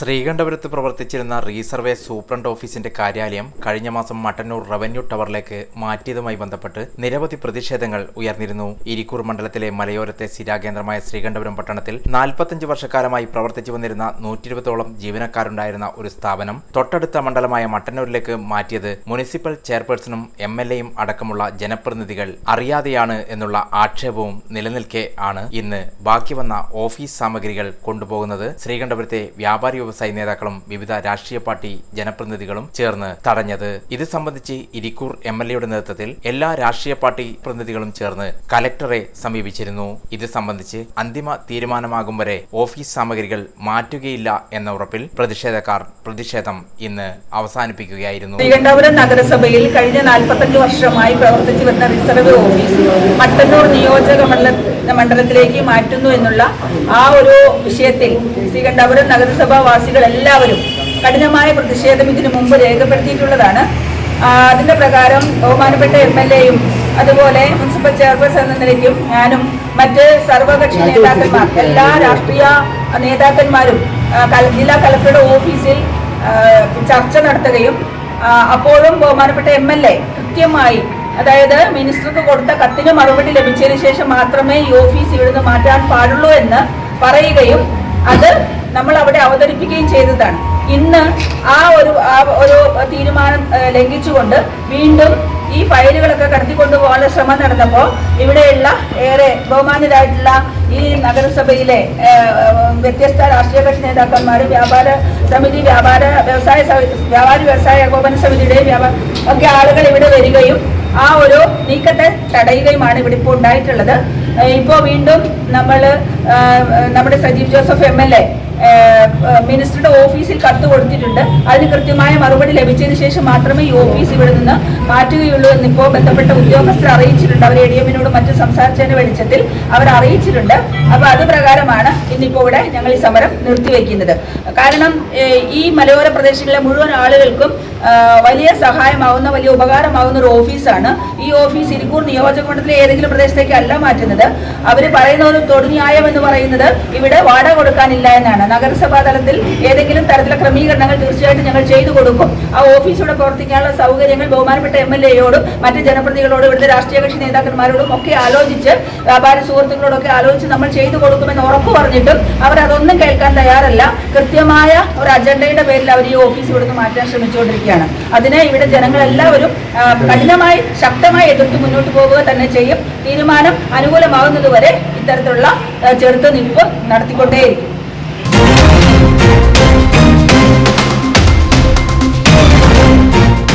ശ്രീകണ്ഠപുരത്ത് പ്രവർത്തിച്ചിരുന്ന resurvey superintendent ഓഫീസിന്റെ കാര്യാലയം കഴിഞ്ഞ മാസം മട്ടന്നൂർ റവന്യൂ ടവറിലേക്ക് മാറ്റിയതുമായി ബന്ധപ്പെട്ട് നിരവധി പ്രതിഷേധങ്ങൾ ഉയർന്നിരുന്നു. ഇരിക്കൂർ മണ്ഡലത്തിലെ മലയോരത്തെ സ്ഥിരാകേന്ദ്രമായ ശ്രീകണ്ഠപുരം പട്ടണത്തിൽ നാൽപ്പത്തഞ്ച് വർഷക്കാലമായി പ്രവർത്തിച്ചു വന്നിരുന്ന നൂറ്റിരുപതോളം ജീവനക്കാരുണ്ടായിരുന്ന ഒരു സ്ഥാപനം തൊട്ടടുത്ത മണ്ഡലമായ മട്ടന്നൂരിലേക്ക് മാറ്റിയത് മുനിസിപ്പൽ ചെയർപേഴ്സണും എം എൽ എയും അടക്കമുള്ള ജനപ്രതിനിധികൾ അറിയാതെയാണ് എന്നുള്ള ആക്ഷേപവും നിലനിൽക്കെ ആണ് ഇന്ന് ബാക്കി വന്ന ഓഫീസ് സാമഗ്രികൾ കൊണ്ടുപോകുന്നത് ശ്രീകണ്ഠപുരത്തെ വ്യാപാരി വ്യവസായി നേതാക്കളും വിവിധ രാഷ്ട്രീയ പാർട്ടി ജനപ്രതിനിധികളും ചേർന്ന് തടഞ്ഞത്. ഇത് സംബന്ധിച്ച് ഇരിക്കൂർ എം എൽ എയുടെ നേതൃത്വത്തിൽ എല്ലാ രാഷ്ട്രീയ പാർട്ടി പ്രതിനിധികളും ചേർന്ന് കലക്ടറെ സമീപിച്ചിരുന്നു. ഇത് സംബന്ധിച്ച് അന്തിമ തീരുമാനമാകും വരെ ഓഫീസ് സാമഗ്രികൾ മാറ്റുകയില്ല എന്ന ഉറപ്പിൽ പ്രതിഷേധക്കാർ പ്രതിഷേധം ഇന്ന് അവസാനിപ്പിക്കുകയായിരുന്നു. തിരുവനന്തപുരം നഗരസഭയിൽ കഴിഞ്ഞ നാൽപ്പത്തഞ്ച് വർഷമായി പ്രവർത്തിച്ചു വരുന്ന റിസർവ് ഓഫീസ് മട്ടന്നൂർ നിയോജക മണ്ഡല മണ്ഡലത്തിലേക്ക് മാറ്റുന്നു എന്നുള്ള ആ ഒരു വിഷയത്തിൽ ശ്രീകണ്ഠപുരം നഗരസഭാ വാസികൾ എല്ലാവരും കഠിനമായ പ്രതിഷേധം ഇതിനു മുമ്പ് രേഖപ്പെടുത്തിയിട്ടുള്ളതാണ്. അതിന്റെ അതിന്റെ പ്രകാരം ബഹുമാനപ്പെട്ട എം എൽ എയും അതുപോലെ മുനിസിപ്പൽ ചെയർപേഴ്സൺ എന്ന നിലയ്ക്കും ഞാനും മറ്റ് സർവകക്ഷി നേതാക്കന്മാർ എല്ലാ രാഷ്ട്രീയ നേതാക്കന്മാരും ജില്ലാ കലക്ടറുടെ ഓഫീസിൽ ചർച്ച നടത്തുകയും അപ്പോഴും ബഹുമാനപ്പെട്ട എം എൽ എ കൃത്യമായി അതായത് മിനിസ്റ്റർക്ക് കൊടുത്ത കത്തിന് മറുപടി ലഭിച്ചതിന് ശേഷം മാത്രമേ ഈ ഓഫീസ് ഇവിടുന്ന് മാറ്റാൻ പാടുള്ളൂ എന്ന് പറയുകയും അത് നമ്മൾ അവിടെ അവതരിപ്പിക്കുകയും ചെയ്തതാണ്. ഇന്ന് ആ ഒരു ഒരു തീരുമാനം ലംഘിച്ചുകൊണ്ട് വീണ്ടും ഈ ഫയലുകളൊക്കെ കടത്തിക്കൊണ്ടു പോകാനുള്ള ശ്രമം നടന്നപ്പോൾ ഇവിടെയുള്ള ഏറെ ബഹുമാന്യരായിട്ടുള്ള ഈ നഗരസഭയിലെ വ്യത്യസ്ത രാഷ്ട്രീയ കക്ഷി നേതാക്കന്മാരും വ്യാപാര സമിതി വ്യാപാര വ്യവസായ വ്യാപാരി വ്യവസായ ഏകോപന സമിതിയുടെയും വ്യാപാര ഒക്കെ ആളുകൾ ഇവിടെ വരികയും ആ ഒരു നീക്കത്തെ തടയുകയുമാണ് ഇവിടെ ഇപ്പോൾ ഉണ്ടായിട്ടുള്ളത്. ഇപ്പോൾ വീണ്ടും നമ്മൾ നമ്മുടെ Sajeev Joseph M L A മിനിസ്റ്ററുടെ ഓഫീസിൽ കത്ത് കൊടുത്തിട്ടുണ്ട്. അതിന് കൃത്യമായ മറുപടി ലഭിച്ചതിന് ശേഷം മാത്രമേ ഈ ഓഫീസ് ഇവിടെ നിന്ന് മാറ്റുകയുള്ളൂ എന്നിപ്പോൾ ബന്ധപ്പെട്ട ഉദ്യോഗസ്ഥർ അറിയിച്ചിട്ടുണ്ട്. അവർ എ ഡി എമ്മിനോട് മറ്റും സംസാരിച്ചതിന്റെ വെളിച്ചത്തിൽ അവർ അറിയിച്ചിട്ടുണ്ട്. അപ്പോൾ അത് പ്രകാരമാണ് ഇന്നിപ്പോൾ ഇവിടെ ഞങ്ങൾ ഈ സമരം നിർത്തിവെക്കുന്നത്. കാരണം ഈ മലയോര പ്രദേശങ്ങളിലെ മുഴുവൻ ആളുകൾക്കും വലിയ സഹായമാവുന്ന വലിയ ഉപകാരമാവുന്ന ഒരു ഓഫീസാണ് ഈ ഓഫീസ്. ഇരിക്കൂർ നിയോജക മണ്ഡലത്തിലെ ഏതെങ്കിലും പ്രദേശത്തേക്ക് അല്ല മാറ്റുന്നത്. അവർ പറയുന്നത് തൊടുന്യായം എന്ന് പറയുന്നത് ഇവിടെ വാടക കൊടുക്കാനില്ല എന്നാണ്. നഗരസഭാ തലത്തിൽ ഏതെങ്കിലും തരത്തിലുള്ള ക്രമീകരണങ്ങൾ തീർച്ചയായിട്ടും ഞങ്ങൾ ചെയ്തു കൊടുക്കും. ആ ഓഫീസിലൂടെ പ്രവർത്തിക്കാനുള്ള സൗകര്യങ്ങൾ ബഹുമാനപ്പെട്ട എം എൽ എയോടും മറ്റ് ജനപ്രതിനിധികളോടും ഇവിടുത്തെ രാഷ്ട്രീയ കക്ഷി നേതാക്കന്മാരോടും ഒക്കെ ആലോചിച്ച് വ്യാപാര സുഹൃത്തുക്കളോടൊക്കെ ആലോചിച്ച് നമ്മൾ ചെയ്തു കൊടുക്കുമെന്ന് ഉറപ്പ് പറഞ്ഞിട്ടും അവർ അതൊന്നും കേൾക്കാൻ തയ്യാറല്ല. കൃത്യമായ ഒരു അജണ്ടയുടെ പേരിൽ അവർ ഈ ഓഫീസ് ഇവിടുന്ന് മാറ്റാൻ ശ്രമിച്ചുകൊണ്ടിരിക്കുകയാണ്. അതിനെ ഇവിടെ ജനങ്ങളെല്ലാവരും കഠിനമായി ശക്തമായി എതിർത്ത് മുന്നോട്ട് പോവുക തന്നെ ചെയ്യും. തീരുമാനം അനുകൂലമാകുന്നതുവരെ ഇത്തരത്തിലുള്ള ചെറുത്തുനിൽപ്പ് നടത്തിക്കൊണ്ടേയിരിക്കും.